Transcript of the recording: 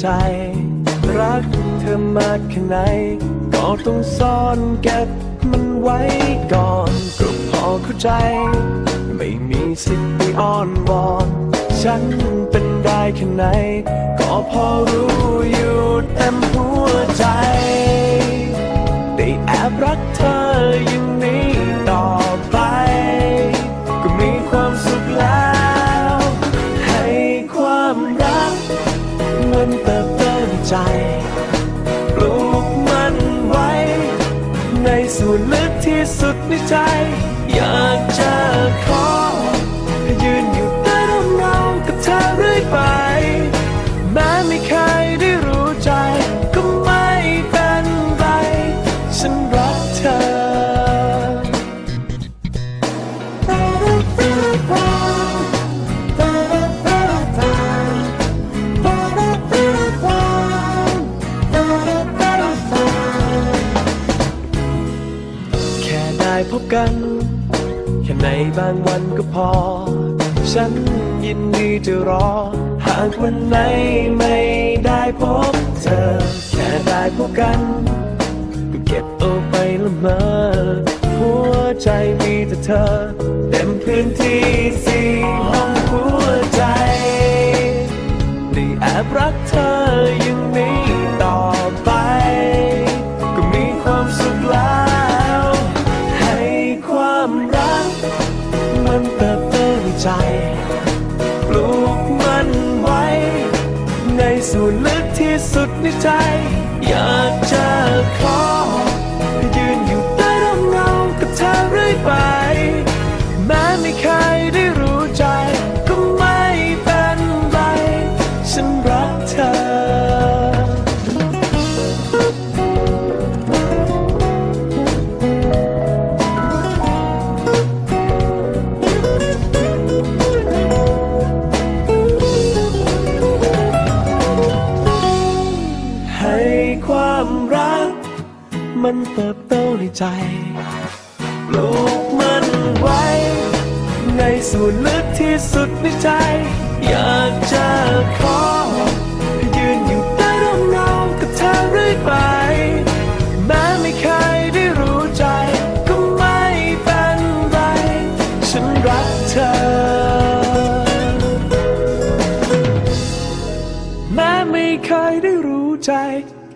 ใจ รักเธอมากแค่ไหน ก็ต้องซ่อนเก็บมันไว้ก่อนก็พอเข้าใจ ไม่มีสิทธิ์ไปอ้อนวอนฉันเป็นได้แค่ไหน ก็พอรู้อยู่เต็มหัวใจ ได้แอบรักเธออย่างนี้ ใจ ปลูกมันไว้ ในส่วนลึกที่สุดในใจ อยากจะขอ บกันแค่ในบางวันก็พอ ฉันยินดีจะรอ หากวันไหนไม่ได้พบเธอ แค่ได้พบกัน ก็เก็บเอาไปละเมอหัวใจมีแต่เธอ เต็มพื้นที่สี ส่วนลึกที่สุดในใจ อยากจะขอ มันเติบโตในใจ ปลูกมันไว้ ในส่วนลึกที่สุดในใจ อยากจะขอ ยืนอยู่ใต้ร่มเงากับเธอเรื่อยไป แม้ไม่เคยได้รู้ใจ ก็ไม่เป็นไร ฉันรักเธอ แม้ไม่เคยได้รู้ใจ